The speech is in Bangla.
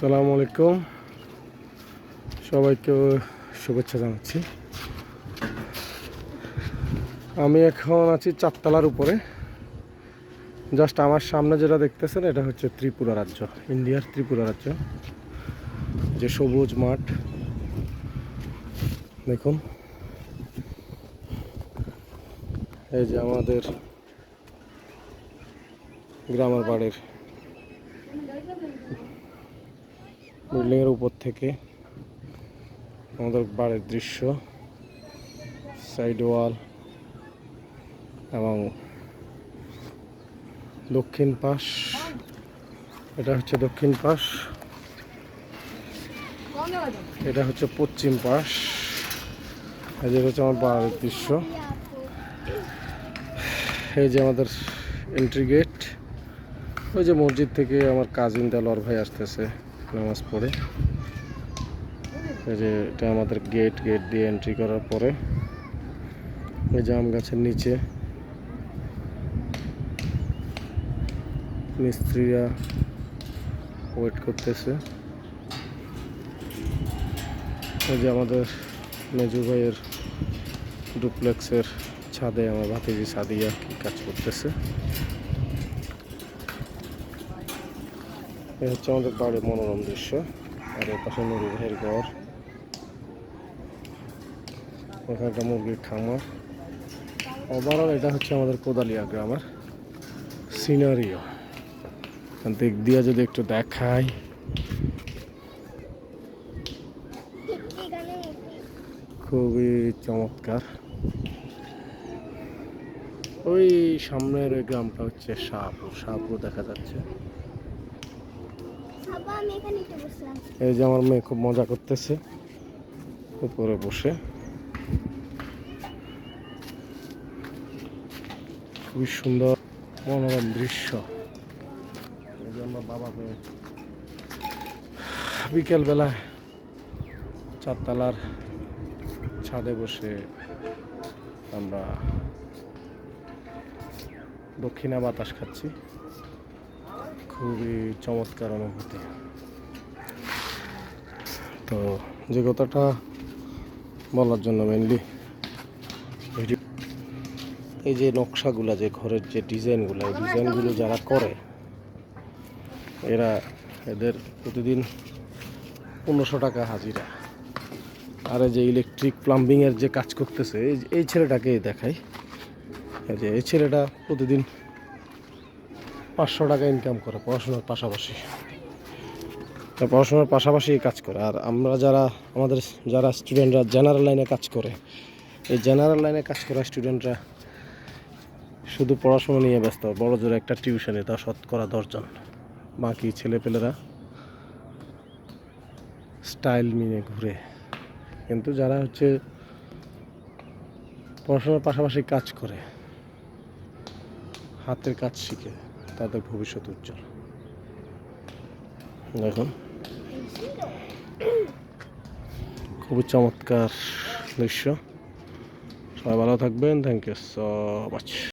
সালামু আলাইকুম। সবাইকে শুভেচ্ছা জানাচ্ছি। আমি এখন আছি চারতলার উপরে। জাস্ট আমার সামনে যেটা দেখতেছেন, এটা হচ্ছে ত্রিপুরা রাজ্য, ইন্ডিয়ার ত্রিপুরা রাজ্য। যে সবুজ মাঠ। দেখুন। এই যে আমাদের গ্রামের বাড়ির বিল্ডিংয়ের উপর থেকে আমাদের বাড়ির দৃশ্য সাইড ওয়াল এবং দক্ষিণ পাশ। এটা হচ্ছে দক্ষিণ পাশ। এটা হচ্ছে পশ্চিম পাশ। এই যে হচ্ছে আমার বাড়ির দৃশ্য। এই যে আমাদের এন্ট্রি গেট ওই যে মসজিদ থেকে আমার কাজিন দেলোয়ার ভাই আসতেছে। নামাজ পড়ে। এই যে এটা আমাদের গেট গেট দিয়ে এন্ট্রি করার পরে যে আম গাছের নিচে মিস্ত্রিরা ওয়েট করতেছে। এই যে আমাদের মেজু ভাইয়ের ডুপ্লেক্সের ছাদে, আমার ভাতিজি সাদিয়া কি কাজ করতেছে। এই হচ্ছে আমাদের বাড়ির মনোরম দৃশ্য। আর এর পাশে নুরু ঘর ওখানে একটা মুরগির খামার। ওভারঅল এটা হচ্ছে আমাদের কোদালিয়া গ্রামের সিনারিও। দিক দিয়ে যদি একটু দেখাই। খুবই চমৎকার। ওই সামনের ওই গ্রামটা হচ্ছে শাহপুর। শাহপুর দেখা যাচ্ছে বাবা আমি এখানে একটু বসলাম এই যে আমার মেয়ে খুব মজা করতেছে। উপরে বসে। খুবই সুন্দর, মনোরম দৃশ্য। এই যে আমরা বাবা মেয়ে বিকেলবেলায় চারতলার ছাদে বসে আমরা দক্ষিণা বাতাস খাচ্ছি। খুবই চমৎকার অনুভূতি। তো যে কথাটা বলার জন্য মেনলি এই যে নকশাগুলা, যে ঘরের যে ডিজাইনগুলো, এই ডিজাইনগুলো যারা করে, এরা এদের প্রতিদিন পনেরোশো টাকা হাজিরা। আর যে ইলেকট্রিক প্লাম্বিংয়ের যে কাজ করতেছে, এই- এই ছেলেটাকে দেখাই। যে এই ছেলেটা প্রতিদিন পাঁচশো টাকা ইনকাম করে পড়াশোনার পাশাপাশি। পড়াশোনার পাশাপাশি কাজ করে। আর আমরা যারা, আমাদের যারা স্টুডেন্টরা জেনারেল লাইনে কাজ করে, এই জেনারেল লাইনে কাজ করা স্টুডেন্টরা শুধু পড়াশোনা নিয়ে ব্যস্ত, বড় জোরে একটা টিউশনে তা শতকরা দশজন। বাকি ছেলেপেলেরা স্টাইল নিয়ে ঘুরে। কিন্তু যারা হচ্ছে পড়াশোনার পাশাপাশি কাজ করে, হাতের কাজ শিখে। তাদের ভবিষ্যৎ উজ্জ্বল। দেখুন। খুবই চমৎকার দৃশ্য। সবাই ভালো থাকবেন। Thank you so much